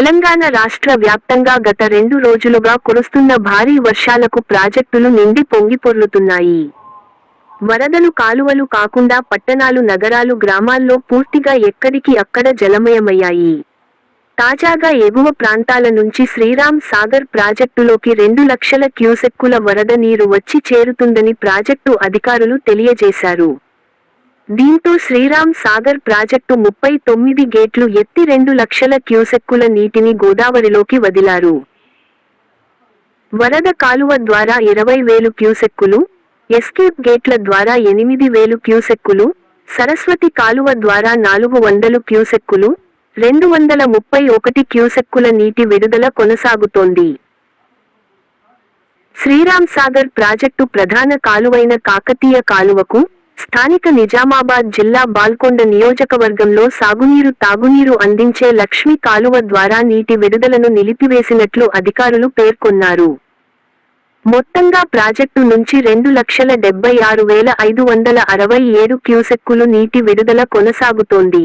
తెలంగాణ రాష్ట్ర వ్యాప్తంగా గత రెండు రోజులుగా కురుస్తున్న భారీ వర్షాలకు ప్రాజెక్టులు నిండి పొంగిపొర్లుతున్నాయి వరదలు కాలువలు కాకుండా పట్టణాలు నగరాలు గ్రామాల్లో పూర్తిగా ఎక్కడికి అక్కడ జలమయమయ్యాయి. తాజాగా ఎగువ ప్రాంతాల నుంచి శ్రీరామ్ సాగర్ ప్రాజెక్టులోకి రెండు లక్షల క్యూసెక్కుల వరద నీరు వచ్చి చేరుతుందని ప్రాజెక్టు అధికారులు తెలియజేశారు. దీంతో శ్రీరామ్ సాగర్ ప్రాజెక్టు ముప్పై తొమ్మిది గేట్లు ఎత్తి రెండు లక్షల క్యూసెక్కుల నీటిని గోదావరిలోకి వదిలారు. వరద కాలువ ద్వారా ఇరవై వేలు క్యూసెక్కులు ఎస్కేప్ గేట్ల ద్వారా ఎనిమిది వేలు క్యూసెక్కులు సరస్వతి కాలువ ద్వారా నాలుగు వందలు క్యూసెక్కులు రెండు వందల ముప్పై ఒకటి క్యూసెక్కుల నీటి విడుదల కొనసాగుతోంది. శ్రీరామ్ సాగర్ ప్రాజెక్టు ప్రధాన కాలువైన కాకతీయ కాలువకు స్థానిక నిజామాబాద్ జిల్లా బాల్కొండ నియోజకవర్గంలో సాగునీరు తాగునీరు అందించే లక్ష్మీ కాలువ ద్వారా నీటి విడుదలను నిలిపివేసినట్లు అధికారులు పేర్కొన్నారు. మొత్తంగా ప్రాజెక్టు నుంచి రెండు లక్షల డెబ్బై ఆరు వేల ఐదు వందల అరవై ఏడు క్యూసెక్కులు నీటి విడుదల కొనసాగుతోంది.